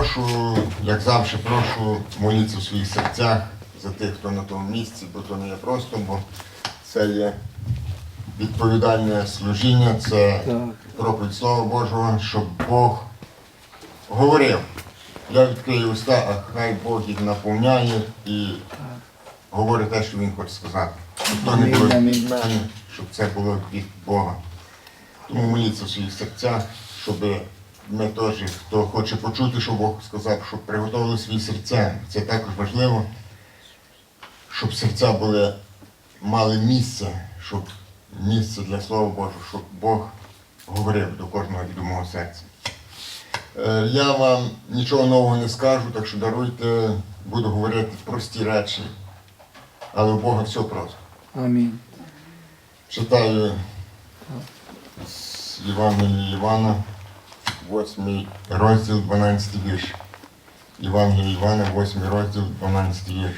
прошу, як завжди, прошу молитися в своїх серцях за тих, хто на тому місці, бо то не є просто, бо це є відповідальне служіння, це проповідь Слова Божого, щоб Бог говорив. Я відкрию уста, а хай Бог їх наповняє і говорить те, що він хоче сказати. Щоб то не від мене, щоб це було від Бога. Тому моліться в своїх серцях, щоб ми теж, хто хоче почути, що Бог сказав, щоб приготували свої серця. Це також важливо, щоб серця були, мали місце, щоб місце для Слова Божого, щоб Бог говорив до кожного відомого серця. Е, Я вам нічого нового не скажу, так що даруйте, буду говорити прості речі, але у Бога все просто. Амінь. Читаю з Євангелія Івана, 8 розділ, 12 вірш. Євангелія Івана, 8 розділ, 12 вірш.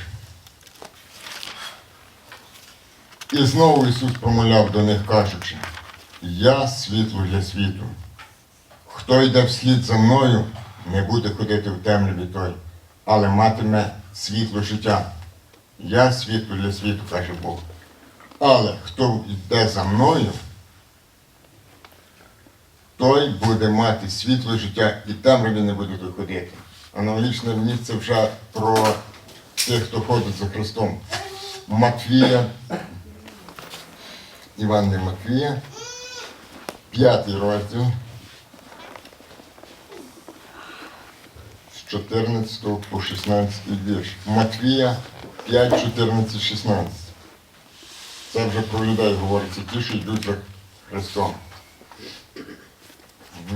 І знову Ісус промовляв до них, кажучи, Я світло для світу. Хто йде вслід за мною, не буде ходити в темряві той, але матиме світло життя. Я світло для світу, каже Бог. Але хто йде за мною, той буде мати світло життя і темряві не буде доходити. Аналогічне місце вже про тих, хто ходить за Христом. Матвія, Іван не Матвія, п'ятий розділ. З 14 по 16 вірш. Матвія 5, 14, 16. Це вже про людей говориться, ті, що йдуть за Христом.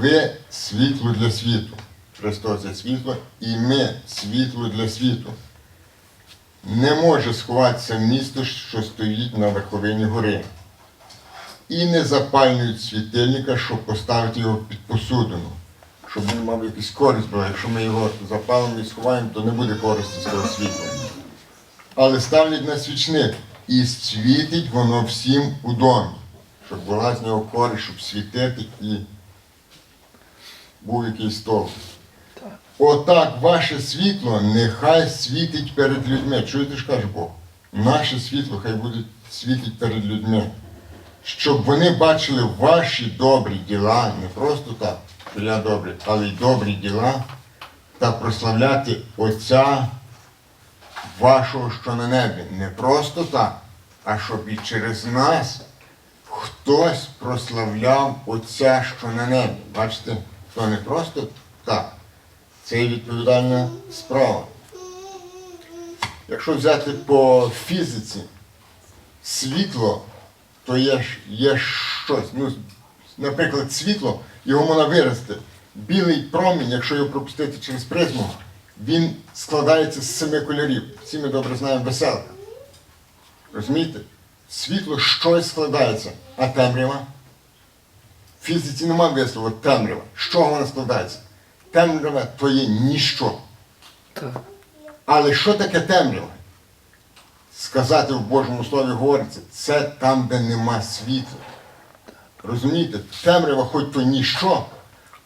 Ви світло для світу. Христос є світло, і ми світло для світу. Не може сховатися місто, що стоїть на верховині гори. І не запалюють світильника, щоб поставити його під посудину, щоб він мав якусь користь, бо якщо ми його запалимо і сховаємо, то не буде користі з того світла але ставлять на свічник, і світить воно всім у домі, щоб була з нього користь, щоб світити і був якийсь стовп. Отак ваше світло нехай світить перед людьми. Чуєте, ж каже Бог? Наше світло хай буде світить перед людьми. Щоб вони бачили ваші добрі діла, не просто так, що я добрий, але й добрі діла, та прославляти Отця вашого, що на небі. Не просто так, а щоб і через нас хтось прославляв Отця, що на небі. Бачите, то не просто так. Це є відповідальна справа. Якщо взяти по фізиці, світло, то є, є щось. Ну, наприклад, світло, його можна вирости. Білий промінь, якщо його пропустити через призму, він складається з семи кольорів. Всі ми добре знаємо веселка. Розумієте? Світло щось складається, а темрява. Фізиці немає вислову темрява. З чого вона складається? Темрява то є ніщо. Так. Але що таке темрява? Сказати в Божому Слові говориться, це там, де нема світла. Розумієте, темрява хоч то ніщо,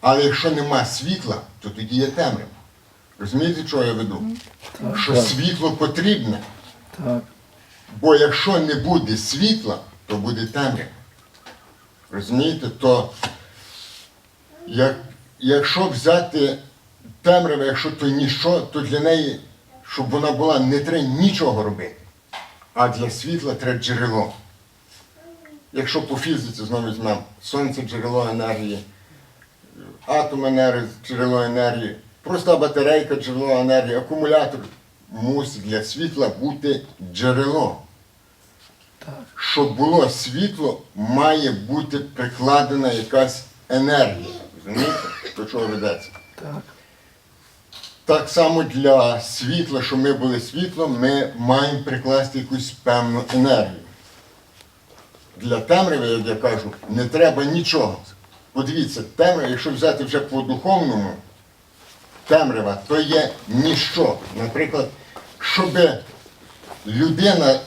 але якщо нема світла, то тоді є темрява. Розумієте, що я веду? Що Так. світло потрібне. Так. Бо якщо не буде світла, то буде темрява. Розумієте, то як, якщо взяти темряву, якщо то ніщо, то для неї, щоб вона була, не треба нічого робити. А для світла треба джерело. Якщо по фізиці знову візьмемо, сонце джерело енергії, атом енергії, джерело енергії, проста батарейка, джерело енергії, акумулятор мусить для світла бути джерело. Щоб було світло, має бути прикладена якась енергія. Розумієте, до чого ведеться? Так. Так само для світла, щоб ми були світлом, ми маємо прикласти якусь певну енергію. Для темряви, як я кажу, не треба нічого. Подивіться, темрява, якщо взяти вже по духовному, темрява то є ніщо. Наприклад, щоб людина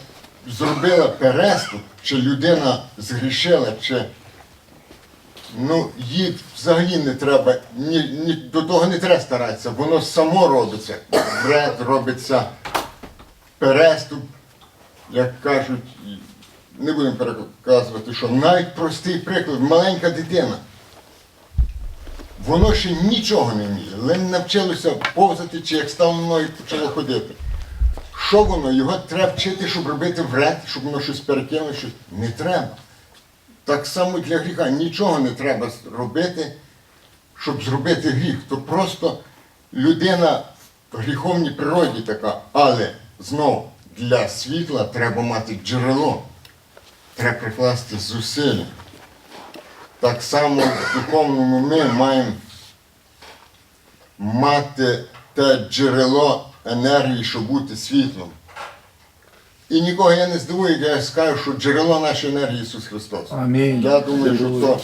зробила переступ, чи людина згрішила, чи Ну, їй взагалі не треба, ні, ні, до того не треба старатися, воно само робиться. Бред робиться переступ, як кажуть, не будемо переказувати, що навіть простий приклад, маленька дитина. Воно ще нічого не вміє, але навчилося повзати чи як стало мною почало ходити. Що воно? Його треба вчити, щоб робити вред, щоб воно щось перекинуло, щось. Не треба. Так само для гріха. Нічого не треба робити, щоб зробити гріх. То просто людина в гріховній природі така, але знов для світла треба мати джерело. Треба прикласти зусилля. Так само в духовному ми маємо мати те джерело енергії, щоб бути світлом. І нікого я не здивую, я скажу, що джерело нашої енергії Ісус Христос. Амінь. Я думаю, що Алілуя. то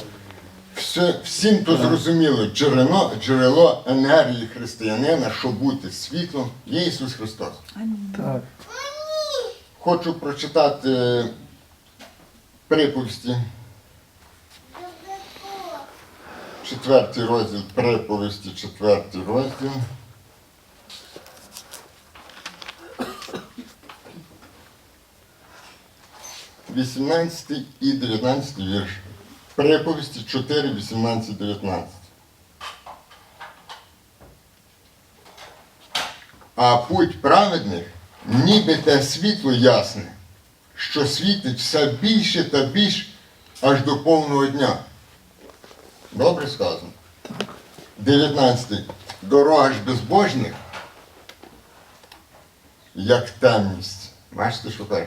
все, всім то зрозуміло. Джерело, джерело енергії християнина, щоб бути світлом, є Ісус Христос. Так. Хочу прочитати приповісті. Четвертий розділ приповісті, четвертий розділ. Вісімнадцятий і дев'ятнадцятий вірш. Приповісті 4, 18, 19. А путь праведних ніби те світло ясне, що світить все більше та більш аж до повного дня. Добре сказано. 19. Дорога ж безбожних, як темність. Бачите, що каже?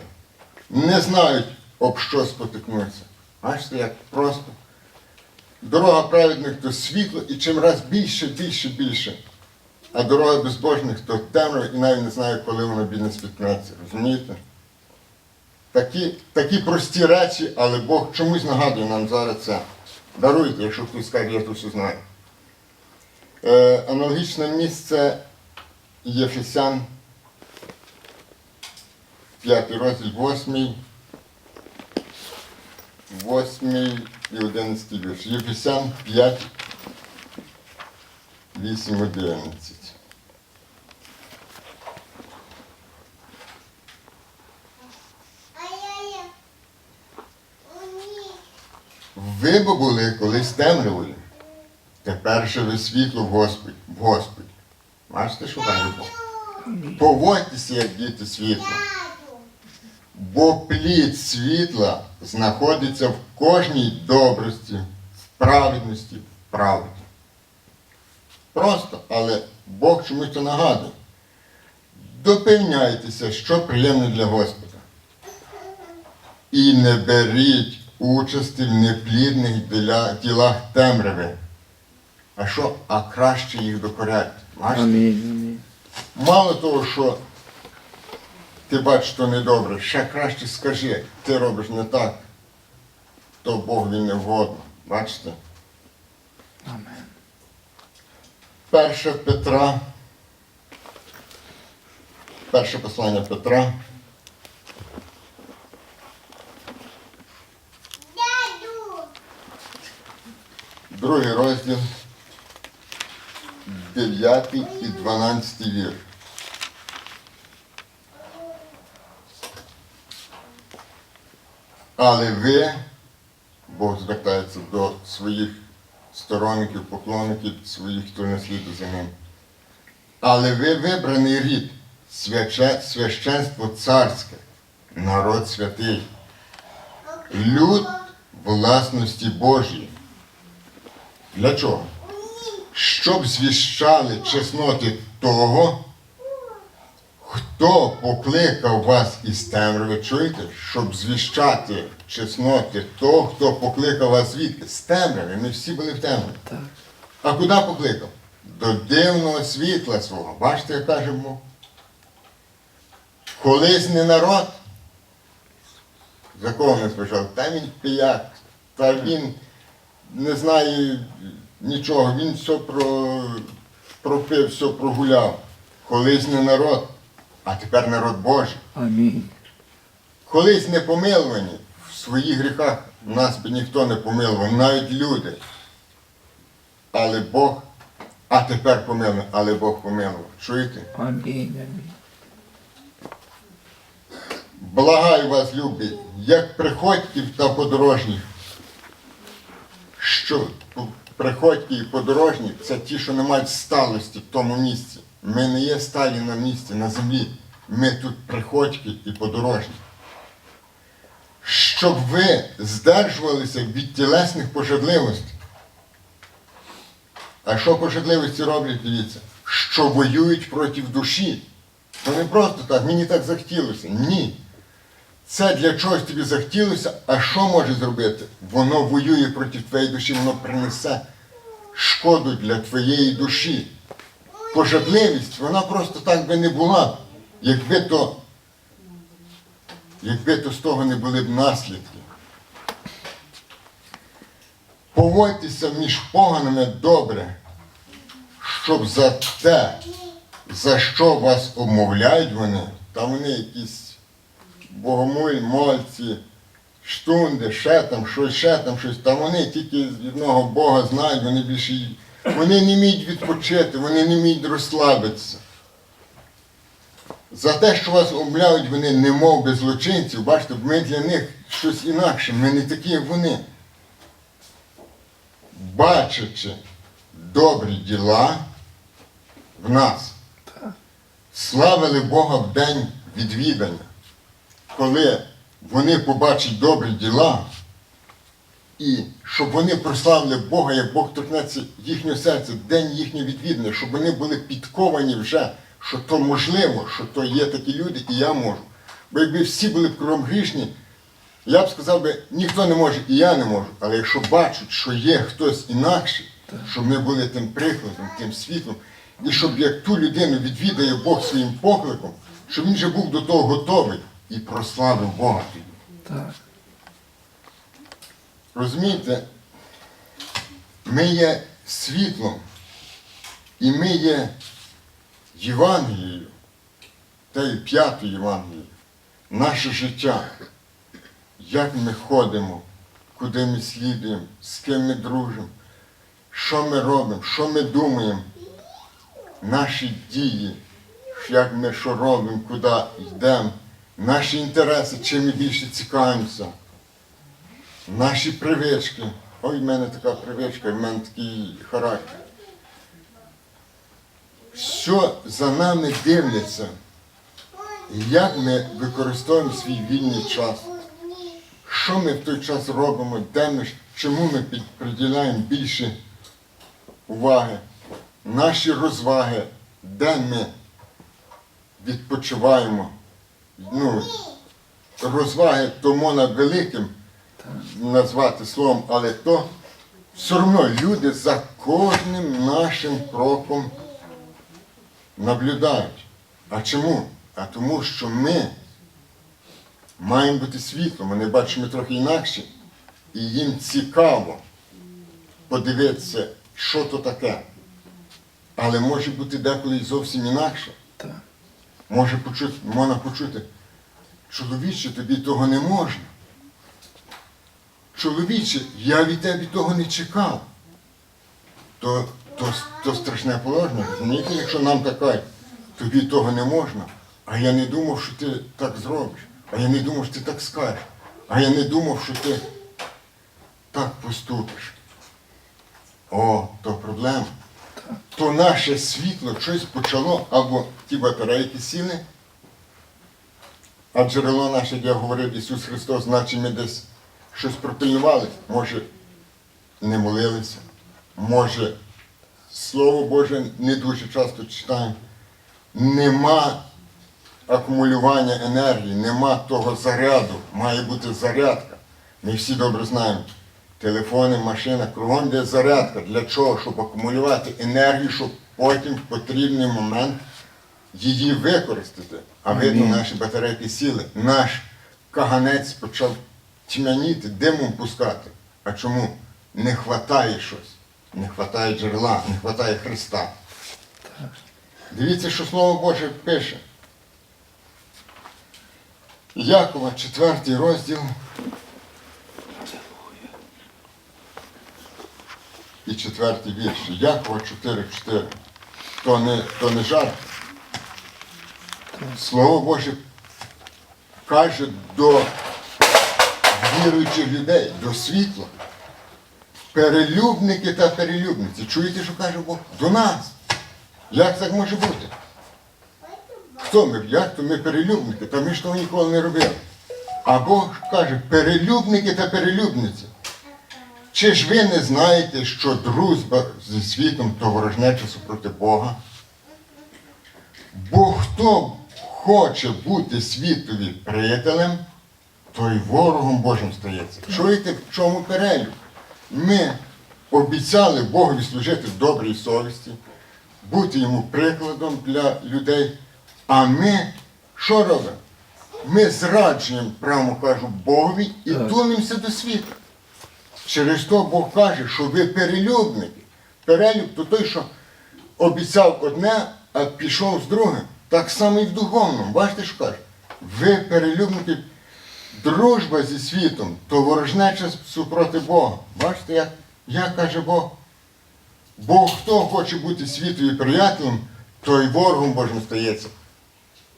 Не знають, об що спотикнуться. Бачите, як просто. Дорога праведних то світло і чим раз більше, більше, більше. А дорога безбожних то темно і навіть не знаю, коли вона бідне спіткнеться. Розумієте? Такі, такі прості речі, але Бог чомусь нагадує нам зараз це. Даруйте, якщо хтось скаже, я то все знаю. Е, аналогічне місце Єфесян, 5 розділ, 8, 8 і 11 вірш. Єфесян 5, 8, 11. Ви бо були колись темрявою. Тепер же ви світло в Господі. В Господі. Бачите, що каже Бог? Поводьтеся, як діти світла. Бо плід світла знаходиться в кожній добрості, в праведності, в правді. Просто, але Бог чомусь то нагадує. Допевняйтеся, що приємне для Господа. І не беріть участі в неплідних ділах темряви. А що? А краще їх? Амінь. Амінь. Мало того, що ти бачиш, що недобре, ще краще скажи, ти робиш не так, то Богові не вгодно. Бачите? Амен. Перше Петра, перше послання Петра, другий розділ, 9 і 12 вірш. Але ви, Бог звертається до своїх сторонників, поклонників, своїх, хто не слідує за ним. Але ви вибраний рід, священство царське, народ святий, люд власності Божої. Для чого? Щоб звіщали чесноти того, хто покликав вас із темряви, чуєте? Щоб звіщати чесноти того, хто покликав вас звідки? З темряви. Ми всі були в темряві. Так. А куди покликав? До дивного світла свого. Бачите, як каже Бог? Колись не народ. За кого не спочав? Та він пияк, та він не знає нічого, він все про, пропив, все прогуляв. Колись не народ, а тепер народ Божий. Амінь. Колись не помилувані в своїх гріхах нас би ніхто не помилував, навіть люди. але Бог, а тепер помилує, але Бог помилував. Чуєте? Амінь. Амінь. Благаю вас, любі, як приходьків та подорожніх. Що приходьки і подорожні це ті, що не мають сталості в тому місці. Ми не є сталі на місці, на землі. Ми тут приходьки і подорожні. Щоб ви здержувалися від тілесних пожадливостей. А що пожадливості роблять, дивіться? Що воюють проти душі. То не просто так, мені так захотілося. Ні. Це для чогось тобі захотілося, а що може зробити? Воно воює проти твоєї душі, воно принесе шкоду для твоєї душі. Пожадливість, вона просто так би не була, якби то, якби то з того не були б наслідки. Поводьтеся між поганими добре, щоб за те, за що вас обмовляють вони, та вони якісь богомоль, мольці, штунди, ще там, щось, ще там, щось. Та вони тільки з одного Бога знають, вони більше. Вони не вміють відпочити, вони не вміють розслабитися. За те, що вас обмовляють, вони не мов би злочинців, бачите, ми для них щось інакше, ми не такі, як вони. Бачачи добрі діла в нас, славили Бога в день відвідання коли вони побачать добрі діла, і щоб вони прославили Бога, як Бог торкнеться їхнього серця, день їхнього відвідання, щоб вони були підковані вже, що то можливо, що то є такі люди, і я можу. Бо якби всі були кругом грішні, я б сказав би, ніхто не може, і я не можу. Але якщо бачать, що є хтось інакший, щоб ми були тим прикладом, тим світлом, і щоб як ту людину відвідає Бог своїм покликом, щоб він вже був до того готовий і прославив Бога. Так. Розумієте, ми є світлом, і ми є Євангелією, та й п'ятою Євангелією, наше життя, як ми ходимо, куди ми слідуємо, з ким ми дружимо, що ми робимо, що ми думаємо, наші дії, як ми що робимо, куди йдемо, наші інтереси, чим ми більше цікавимося. Наші привички. Ой, в мене така привичка, в мене такий характер. Що за нами дивляться, як ми використовуємо свій вільний час, що ми в той час робимо, де ми, чому ми приділяємо більше уваги, наші розваги, де ми відпочиваємо. Ну, розваги то можна великим назвати словом, але то все одно люди за кожним нашим кроком наблюдають. А чому? А тому, що ми маємо бути світлом, бачать, що трохи інакші, і їм цікаво подивитися, що то таке. Але може бути деколи зовсім інакше. Може почути, можна почути, чоловіче, тобі того не можна. Чоловіче, я від тебе того не чекав. То, то, то страшне положення. Розумієте, якщо нам така, тобі того не можна, а я не думав, що ти так зробиш, а я не думав, що ти так скажеш, а я не думав, що ти так поступиш. О, то проблема. То наше світло щось почало, або ті батарейки сіли, а джерело наше, як говорив Ісус Христос, значить ми десь щось пропильнували. Може, не молилися, може, Слово Боже не дуже часто читаємо. Нема акумулювання енергії, нема того заряду, має бути зарядка. Ми всі добре знаємо. Телефони, машина, кругом де зарядка. Для чого? Щоб акумулювати енергію, щоб потім в потрібний момент її використати. А видно, наші батарейки сіли. Наш каганець почав тьмяніти, димом пускати. А чому? Не хватає щось. Не хватає джерела, не хватає Христа. Дивіться, що Слово Боже пише. Якова, 4 розділ. І четвертий вірш. Якова 4.4. То не, то не жарт. Слово Боже каже до віруючих людей, до світла. Перелюбники та перелюбниці. Чуєте, що каже Бог? До нас. Як так може бути? Хто ми? Як то ми перелюбники? Та ми ж того ніколи не робили. А Бог каже, перелюбники та перелюбниці. Чи ж ви не знаєте, що дружба зі світом то ворожнеча супроти Бога? Бо хто хоче бути світові приятелем, той ворогом Божим стається. Чуєте, в чому перелюб? Ми обіцяли Богові служити в добрій совісті, бути йому прикладом для людей. А ми що робимо? Ми зраджуємо, прямо кажу, Богові і Так. тулимося до світу. Через то Бог каже, що ви перелюбники. Перелюб то той, що обіцяв одне, а пішов з другим. Так само і в духовному. Бачите, що каже? Ви перелюбники, дружба зі світом, то ворожнеча супроти Бога. Бачите, як, як каже Бог? Бо хто хоче бути світові приятелем, той ворогом Божим стається.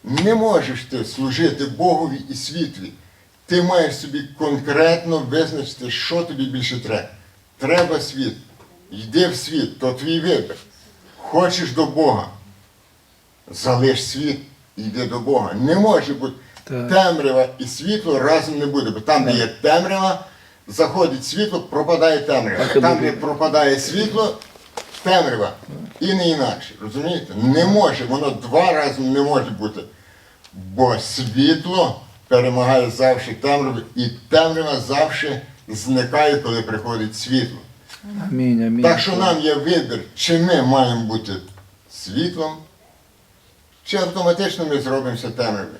Не можеш ти служити Богові і світлі. Ти маєш собі конкретно визначити, що тобі більше треба. Треба світ. Йди в світ, то твій вибір. Хочеш до Бога. Залиш світ і йди до Бога. Не може бути Так. темрява і світло разом не буде. Бо там, де є темрява, заходить світло, пропадає темрява. Там, де пропадає світло, темрява. І не інакше. Розумієте? Не може, воно два рази не може бути. Бо світло перемагає завжди темряву, і темрява завжди зникає, коли приходить світло. Амінь, амінь. Так що нам є вибір, чи ми маємо бути світлом, чи автоматично ми зробимося темрявою.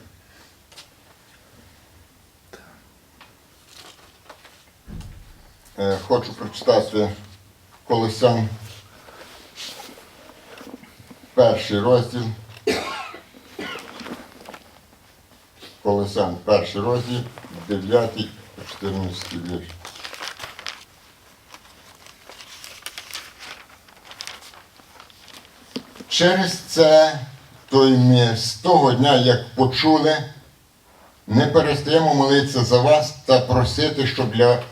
Е, Хочу прочитати Колосан перший розділ. Колосан перший розділ, 9 14 вірш. Через це, то й ми з того дня, як почули, не перестаємо молитися за вас та просити, щоб для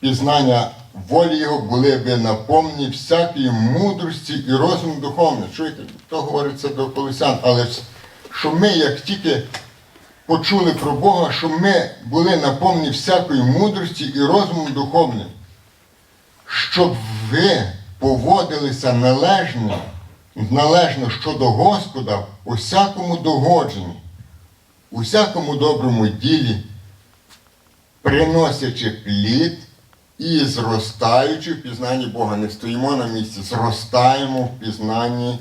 пізнання волі Його були ви наповнені всякої мудрості і розуму духовного. Чуєте, то говориться до колесян, але що ми, як тільки почули про Бога, щоб ми були наповнені всякої мудрості і розуму духовним, щоб ви поводилися належно, належно щодо Господа у всякому догодженні, у всякому доброму ділі, приносячи плід і зростаючи в пізнанні Бога. Не стоїмо на місці, зростаємо в пізнанні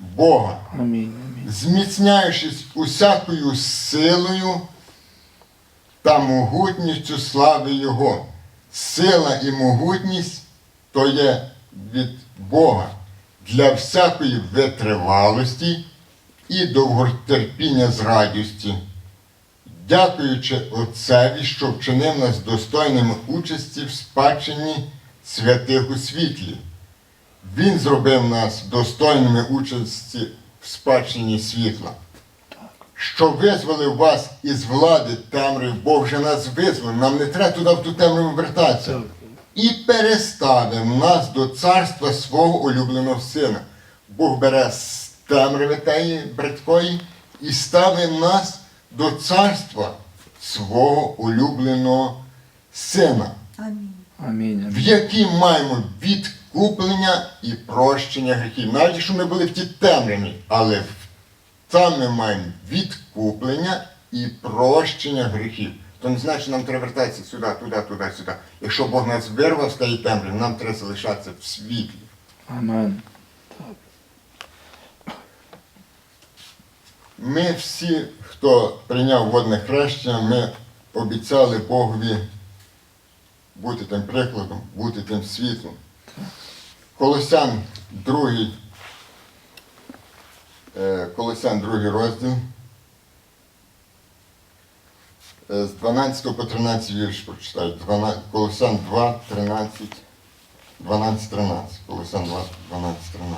Бога амінь. Зміцняючись усякою силою та могутністю слави Його. Сила і могутність то є від Бога для всякої витривалості і довготерпіння з радістю, дякуючи Отцеві, що вчинив нас достойними участі в спадщині святих у світлі. Він зробив нас достойними участі в спадщині світла. Що визволив вас із влади темряви, Бог вже нас визволив, нам не треба туди в ту темряву вертатися. І переставив нас до царства свого улюбленого сина. Бог бере з темряви тієї браткої і ставить нас до царства свого улюбленого сина Амінь. Амінь, в якій маємо відкуплення і прощення гріхів. Навіть якщо ми були в тій темряві, але там ми маємо відкуплення і прощення гріхів. То не значить, що нам треба вертатися сюди, туди, туди, сюди. Якщо Бог нас вирвав з тієї темряви, нам треба залишатися в світлі. Амен. Ми всі, хто прийняв водне хрещення, ми обіцяли Богові бути тим прикладом, бути тим світлом. Колосян другий, е, Колосян другий розділ. Е, З 12 по 13 вірш прочитаю. 12, Колосян 2, 13. 12.13. Колосан 12.13.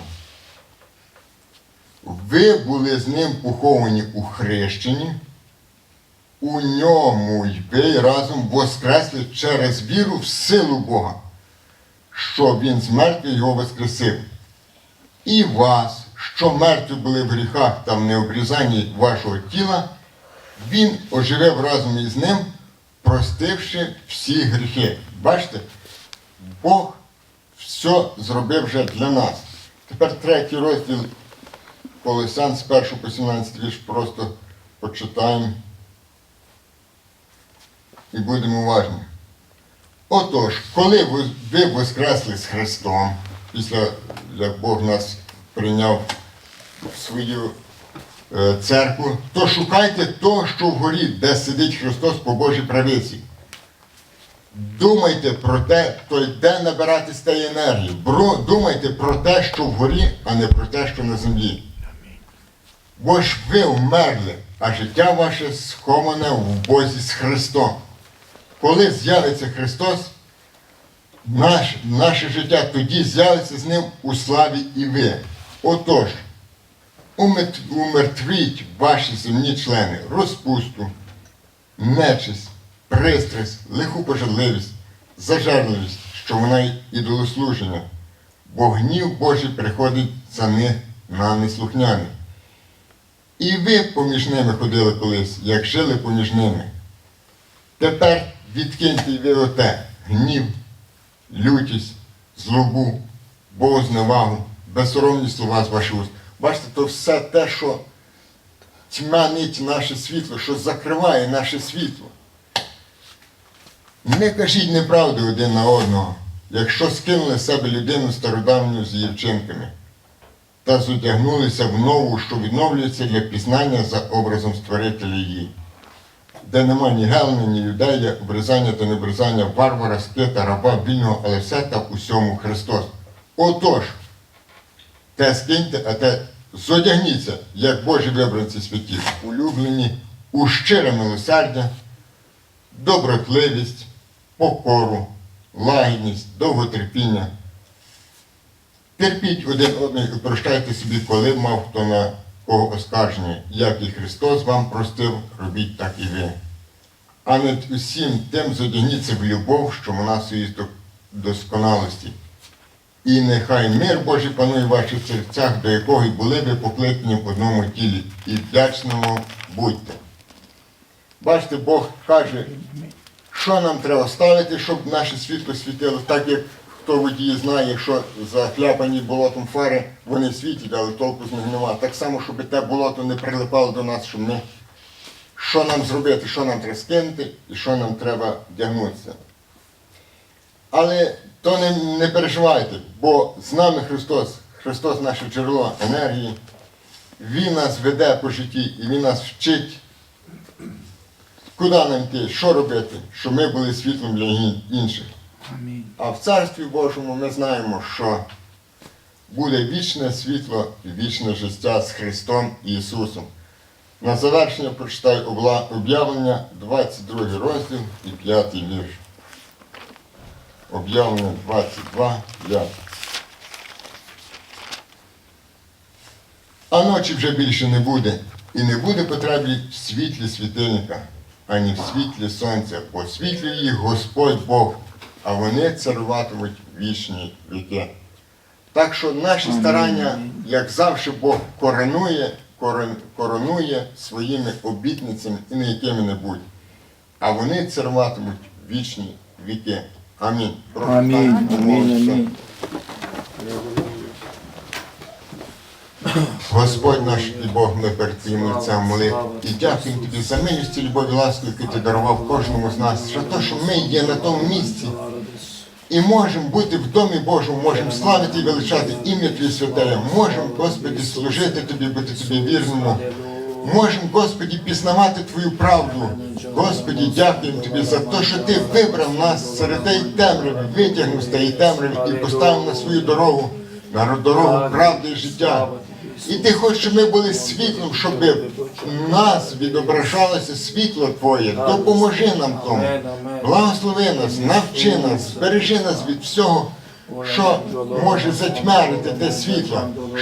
Ви були з ним поховані у хрещенні, у ньому й ви разом воскресли через віру в силу Бога, що Він з мертвих його воскресив. І вас, що мертві були в гріхах та в необрізанні вашого тіла, Він оживив разом із ним, простивши всі гріхи. Бачите, Бог все зробив вже для нас. Тепер третій розділ Колосан з 1 по 17 вірш просто почитаємо і будемо уважні. Отож, коли ви ви воскресли з Христом, після як Бог нас прийняв в свою е, церкву, то шукайте того, що вгорі, де сидить Христос по Божій правиці. Думайте про те, то де набиратись тієї енергії. Бро- Думайте про те, що вгорі, а не про те, що на землі. Бо ж ви вмерли, а життя ваше сховане в Бозі з Христом. Коли з'явиться Христос, наш, наше життя тоді з'явиться з Ним у славі і ви. Отож, умертвіть ваші земні члени, розпусту, нечисть, пристрасть, лиху пожадливість, зажерливість, що вона ідолослуження, бо гнів Божий приходить за них на неслухняних. І ви поміж ними ходили колись, як жили поміж ними. Тепер відкиньте ви оте гнів, лютість, злобу, богозневагу, безсоромні слова з ваших уст. Бачите, то все те, що тьмянить наше світло, що закриває наше світло. Не кажіть неправди один на одного, якщо скинули з себе людину стародавню з її вчинками та зодягнулися в нову, що відновлюється для пізнання за образом створителя її, де нема ні гелни, ні юдея, обрізання та необрізання, варвара, скита, раба, вільного, але все та усьому Христос. Отож, те скиньте, а те зодягніться, як Божі вибранці святі, улюблені у щире милосердя, добротливість, покору, лагідність, довготерпіння. Терпіть один одного і прощайте собі, коли мав хто на кого оскарження, як і Христос вам простив, робіть так і ви. А над усім тим задягніться в любов, що вона до досконалості. І нехай мир Божий панує в ваших серцях, до якого й були ви покликані в одному тілі, і вдячному будьте. Бачите, Бог каже, що нам треба ставити, щоб наше світло світило, так як хто водії знає, що захляпані болотом фари, вони світять, але толку з них нема. Так само, щоб те болото не прилипало до нас, щоб ми. Що нам зробити, що нам треба скинути і що нам треба вдягнутися. Але то не, не переживайте, бо з нами Христос, Христос наше джерело енергії, Він нас веде по житті і Він нас вчить, куди нам йти, що робити, щоб ми були світлом для інших. Амінь. А в Царстві Божому ми знаємо, що буде вічне світло і вічне життя з Христом Ісусом. На завершення прочитаю об'явлення, 22 розділ і 5 вірш. Об'явлення 22, 5. А ночі вже більше не буде, і не буде потреби в світлі світильника, ані в світлі сонця, бо світлі їх Господь Бог, а вони царуватимуть вічні віки. Так що наші старання, як завжди, Бог коронує, коронує своїми обітницями і не якими-небудь. А вони царюватимуть вічні віки. Амінь. Амінь. Амінь. Господь наш і Бог, ми перед Твоїм лицем молитві. І дякуємо Тобі за милість і любов і ласку, яку Ти дарував кожному з нас, за те, що ми є на тому місці і можемо бути в домі Божому, можемо славити і величати ім'я Твоє святе, можемо, Господі, служити Тобі, бути Тобі вірному. Можемо, Господі, пізнавати Твою правду. Господі, дякуємо Тобі за те, що Ти вибрав нас серед тієї темряви, витягнув з тієї темряви і поставив на свою дорогу, на дорогу правди і життя. І ти хочеш, щоб ми були світлом, щоб в нас відображалося світло Твоє. Допоможи нам тому. Благослови нас, навчи нас, збережи нас від всього, що може затьмарити те світло,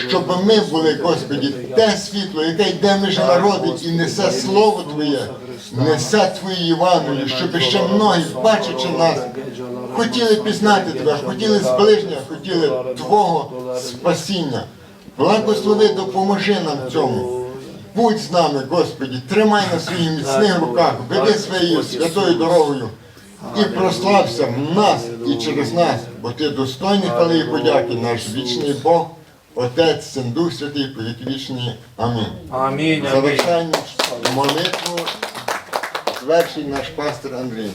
щоб ми були, Господі, те світло, яке йде між народи і несе Слово Твоє, несе Твої Євангелії, щоб ще многі, бачачи нас, хотіли пізнати Тебе, хотіли зближення, хотіли Твого спасіння. Благослови, допоможи нам в цьому. Будь з нами, Господі, тримай на своїх міцних руках, веди своєю святою дорогою і прослався в нас і через нас, бо ти достойний хвали і подяки, наш вічний Бог, Отець, Син, Дух Святий, повіки вічні. Амінь. Амінь. Завершальну молитву звершить наш пастор Андрій.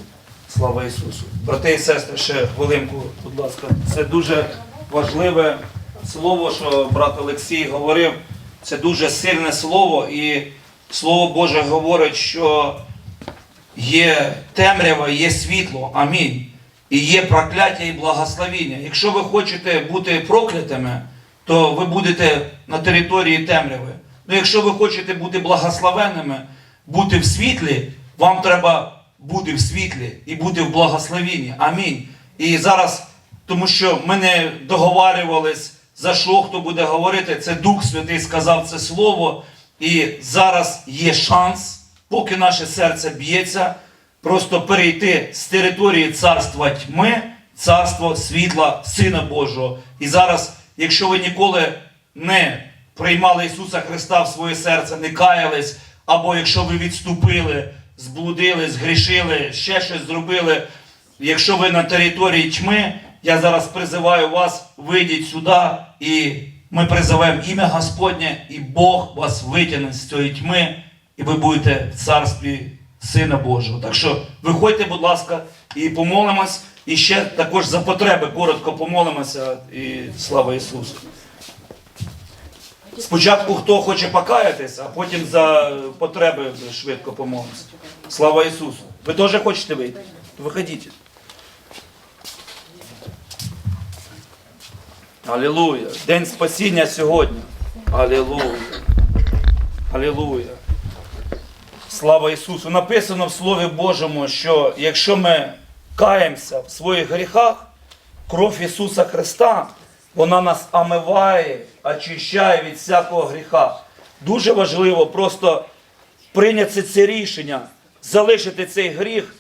Слава Ісусу. Брати і сестри, ще хвилинку, будь ласка. Це дуже важливе слово, що брат Олексій говорив. Це дуже сильне слово, і Слово Боже говорить, що є темрява, є світло. Амінь. І є прокляття і благословіння. Якщо ви хочете бути проклятими, то ви будете на території темряви. Ну, якщо ви хочете бути благословенними, бути в світлі, вам треба бути в світлі і бути в благословінні. Амінь. І зараз, тому що ми не договарювались, за що хто буде говорити, це Дух Святий сказав це слово. І зараз є шанс, поки наше серце б'ється, просто перейти з території царства тьми, царство світла Сина Божого. І зараз, якщо ви ніколи не приймали Ісуса Христа в своє серце, не каялись, або якщо ви відступили, зблудили, згрішили, ще щось зробили, якщо ви на території тьми, я зараз призиваю вас, вийдіть сюди і ми призовемо ім'я Господнє, і Бог вас витягне з цієї тьми, і ви будете в царстві Сина Божого. Так що виходьте, будь ласка, і помолимось. І ще також за потреби коротко помолимося. І слава Ісусу. Спочатку хто хоче покаятись, а потім за потреби швидко помолимося. Слава Ісусу. Ви теж хочете вийти? Виходіть. Алілуя. День спасіння сьогодні. Алілуя. Алілуя. Слава Ісусу! Написано в Слові Божому, що якщо ми каємося в своїх гріхах, кров Ісуса Христа, вона нас омиває, очищає від всякого гріха. Дуже важливо просто прийняти це рішення, залишити цей гріх,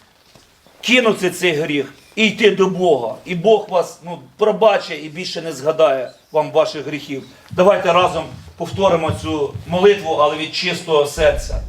кинути цей гріх і йти до Бога. І Бог вас ну, пробачить і більше не згадає вам ваших гріхів. Давайте разом повторимо цю молитву, але від чистого серця.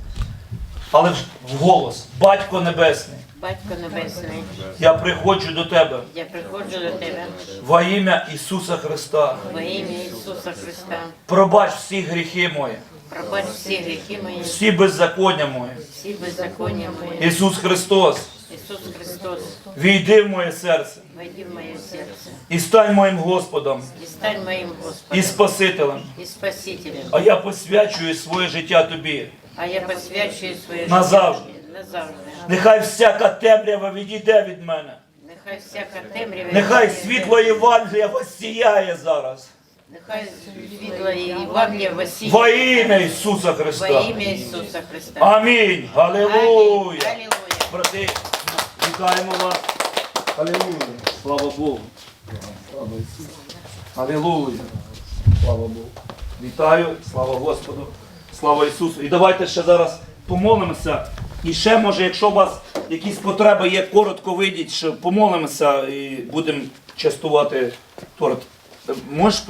Але в- вголос, Батько Небесний, Батько Небесний, я приходжу до Тебе я приходжу до Тебе во ім'я Ісуса Христа. во ім'я Ісуса Христа. Пробач всі гріхи мої, Пробач всі гріхи мої, всі беззаконня мої. всі беззаконня мої. Ісус Христос, Ісус Христос, війди в моє серце войди в моє серце і стань моїм Господом і стань моїм і Спасителем. і Спасителем. А я посвячую своє життя Тобі. А я посвячую своє Назавжди. життя назавжди. Нехай всяка темрява відійде від мене. Нехай всяка темрява, Нехай світло Євангелія воссіяє зараз. нехай світло Євангелія восіє Во ім'я Ісуса во Христа. ім'я Ісуса Христа. Амінь. Алілуя. Брати, вітаємо вас. Алілуя. Слава Богу. Слава Ісусу. Алілуя. Слава Богу. Вітаю, слава Господу. Слава Ісусу. І давайте ще зараз помолимося. І ще, може, якщо у вас якісь потреби є, коротко вийдіть, що помолимося і будемо частувати торт. Можеш